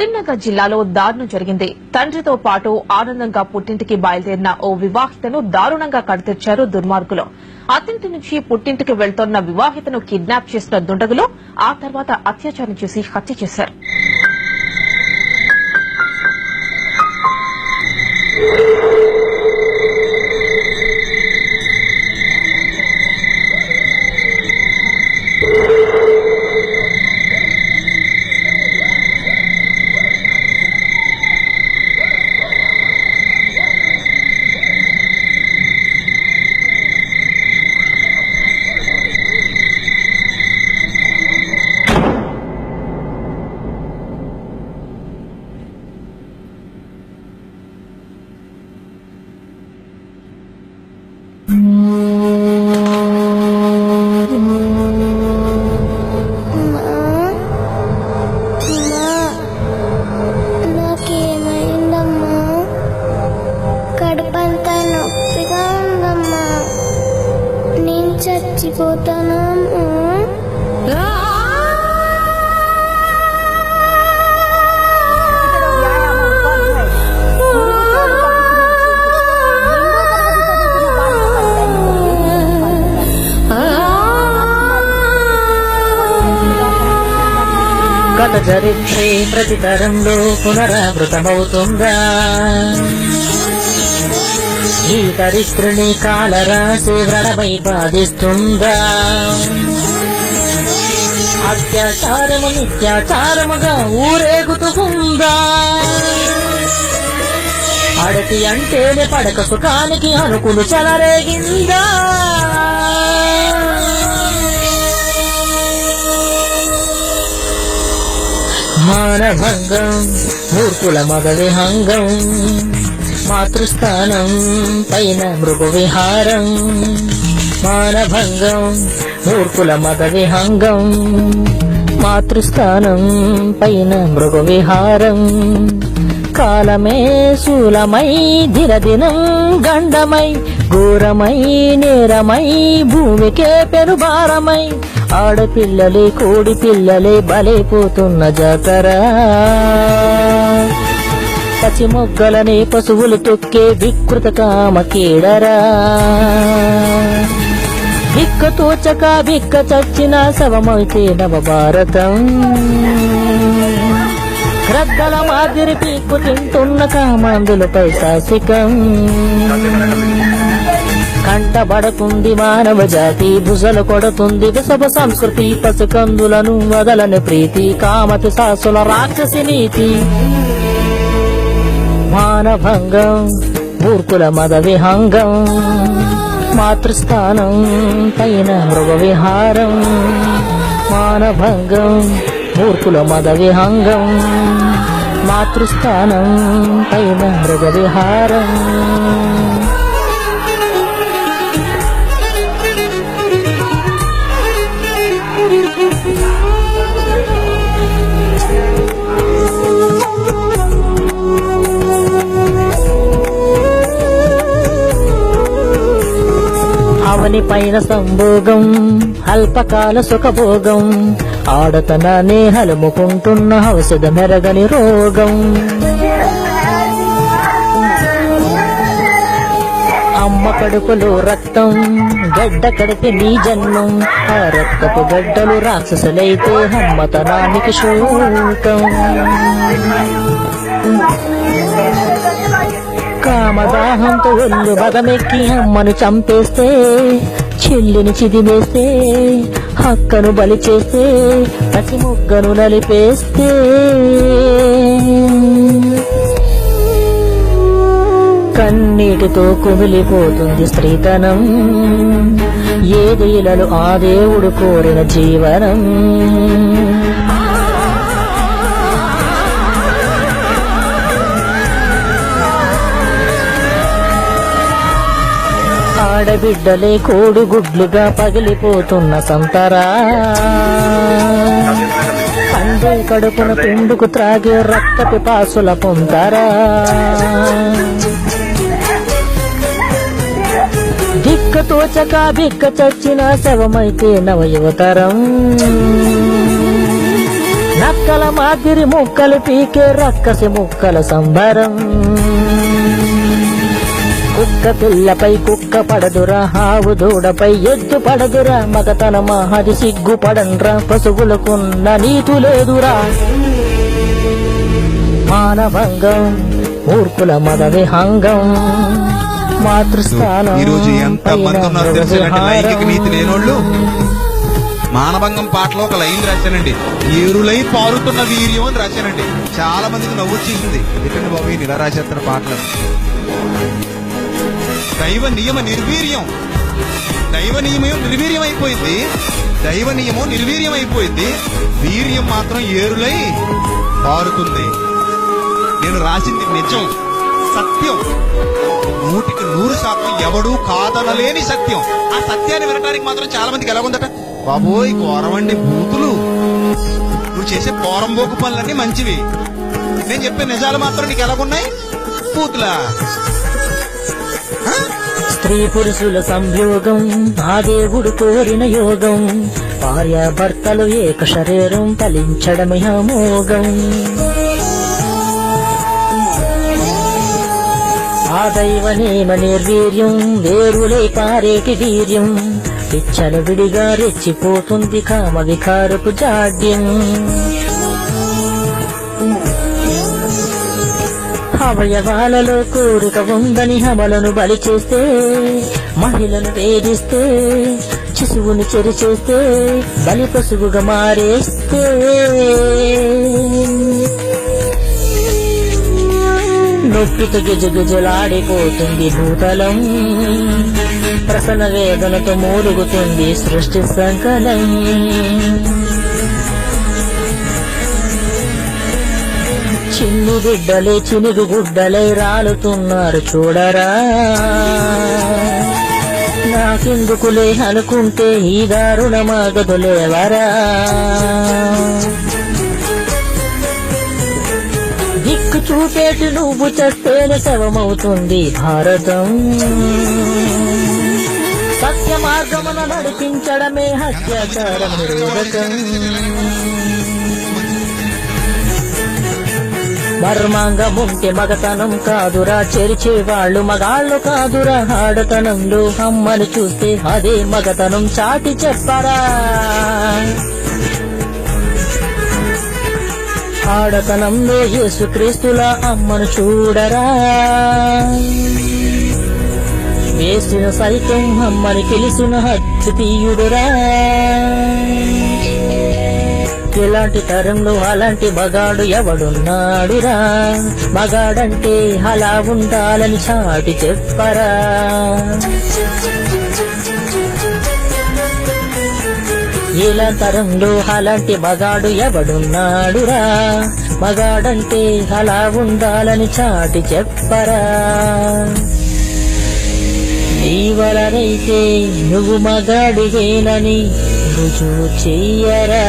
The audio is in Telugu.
కరీంనగర్ జిల్లాలో దారుణం జరిగింది. తండ్రితో పాటు ఆనందంగా పుట్టింటికి బయలుదేరిన ఓ వివాహితను దారుణంగా కడతెచ్చారు దుర్మార్గులు. అత్తింటి నుంచి పుట్టింటికి వెళ్తోన్న వివాహితను కిడ్నాప్ చేసిన దుండగులు ఆ తర్వాత అత్యాచారం చేసి హత్య చేశారు. గత చరిత్రే ప్రతి తరంలో పునరావృతమవుతుందా? ఈ చరిత్రని కాలరాశి వ్రణమై బాధిస్తుందా? అత్యాచారము నిత్యాచారముగా ఊరేగుతుందా? అడటి అంటేనే పడక సుఖానికి అనుకులు చెలరేగిందా? మానభంగం మూర్ఖుల మగ విహంగం మాతృస్థానం పైన మృగు విహారం మానభంగం మూర్ఖుల మగ విహంగం మాతృస్థానం పైన మృగ విహారం కాలమే శూలమై దినదినం గండమై ఘోరమై నేరమై భూమికే పెనుభారమై ఆడపిల్లలే కోడి పిల్లలే బలైపోతున్న జాతర. పసి మొగ్గలనే పశువులు తొక్కే వికృత కామ కీడరా. బిక్క తోచక బిక్క చచ్చిన శవమైతే నవ భారతం శ్రద్ధల మాదిరి పీక్కు తింటున్న కామాందులపై శాసికం కంటబడుతుంది మానవ జాతి భుజలు కొడుతుంది విషభ సంస్కృతి పసికందులను వదలని ప్రీతి కామతి సాసుల రాక్షసి నీతి. మానభంగం మూర్ఖుల మద విహంగం మాతృస్థానం పైన మృగ విహారం. మానభంగం మూర్ఖుల మద విహంగం మాతృస్థానం పైన మృగ విహారం అవని పైన సంభోగం అల్పకాల సుఖభోగం ఆడతననే హలుముకుంటున్న ఔషధ మెరగని రోగం. అమ్మ కడుపులో రక్తం గడ్డ కడిపి నీ జన్మం. ఆ రక్తపు గడ్డలు రాక్షసులైతే అమ్మతనానికి శోకం. కామదాహంతో ఒళ్ళు బదమెక్కి అమ్మను చంపేస్తే చెల్లిని చిదిమేస్తే హక్కను బలి చేస్తే పసి మొక్కను నలిపేస్తే. కన్నీటితో కుమిలిపోతుంది స్త్రీతనం ఏ దీలలు ఆ దేవుడు కోరిన జీవనం. ఆడబిడ్డలే కోడిగుడ్లుగా పగిలిపోతున్న సంతరా. పండు కడుపున పిండుకు త్రాగే రక్త పిపాసుల పొందరా దిక్క తోచక బిక్క చచ్చిన శవమైతే నవయువతరం. నక్కల మాదిరి ముక్కలు పీకే రక్కసి ముక్కల సంబరం. కుక్క పిల్లపై కుక్క పడదురా హావు దూడపై ఎద్దు పడదురా. మగతన మహది సిగ్గు పడండ్రా పశువులకున్న నీతు లేదురా. మానభంగం మూర్ఖుల మద విహంగం మాతృస్థానం ఈ రోజు ఎంత మంది ఉన్నారు తెలుసునండి లైంగిక నీతి లేనోళ్ళు మానభంగం పాటలో ఒక లైన్ రాశానండి. ఏరులై పారుతున్న వీర్యం అని రాశానండి. చాలా మందికి నవ్వు వచ్చేసింది. ఎందుకంటే బాబు ఇలా రాసేస్తారు పాటలు. దైవ నియమ నిర్వీర్యం. దైవ నియమం నిర్వీర్యం అయిపోయింది దైవ నియమం నిర్వీర్యం అయిపోయింది వీర్యం మాత్రం ఏరులై పారుతుంది. నేను రాసింది నిజం సత్యం. నూటికి నూరు శాతం ఎవడూ కాదనలేని సత్యం. ఆ సత్యాన్ని వినడానికి మాత్రం చాలా మందికి ఎలా ఉందట? బాబోయ్ ఘోరమండి బూతులు. నువ్వు చేసే పోరంబోకు పనులన్నీ మంచివి. నేను చెప్పే నిజాలు మాత్రం నీకు ఎలాగున్నాయి? బూతులా? స్త్రీ పురుషుల సంయోగం ఆ దేవుడు కోరిన యోగం భార్యాభర్తలు ఏక శరీరం ఫలించడమే అమోఘం ఆ దైవ నియమ నిర్వీర్యం వేరులై పారేటి వీర్యం పిచ్చల విడిగా రెచ్చిపోతుంది కామ వికారపు జాడ్యం. అవయవాలలో కోరిక ఉందని హమలను బలి చేస్తే మహిళను వేధిస్తే శిశువును చెరి చేస్తే బలి పశువుగా మారేస్తే. నొప్పితో గిజగిజలాడిపోతుంది భూతలం ప్రసన్న వేదనతో మూలుగుతుంది సృష్టి సంకలం. చిన్ను బిడ్డలే చినుగు గుడ్డలే రాలుతున్నారు చూడరా. నాకెందుకులే అనుకుంటే ఈ దారుణమాగదులేవరా దిక్కు చూపేటి నువ్వు చస్తేనే శవమవుతుంది భారతం. సత్య మార్గమున నడిపించడమే హత్యాచారం నిరోధకం. మర్మాంగముంటే మగతనం కాదురా చెరిచే వాళ్ళు మగాళ్ళు కాదురా. ఆడతనంలో అమ్మను చూస్తే అదే మగతనం చాటి చెప్పరా. ఆడతనంలో యేసుక్రీస్తుల అమ్మను చూడరా. వేసిన సైతం అమ్మని తెలిసిన హద్దు తీయుడురా ఇలాంటి తరంలో అలాంటి మగాడు ఎవడున్నాడురా? మగాడంటే అలా ఉండాలని చాటి చెప్పరా? ఇలా తరంలో అలాంటి మగాడు ఎవడున్నాడురా? మగాడంటే అలా ఉండాలని చాటి చెప్పరా? నీ వలనైతే నువ్వు మగాడివేనని రుజువు చెయ్యరా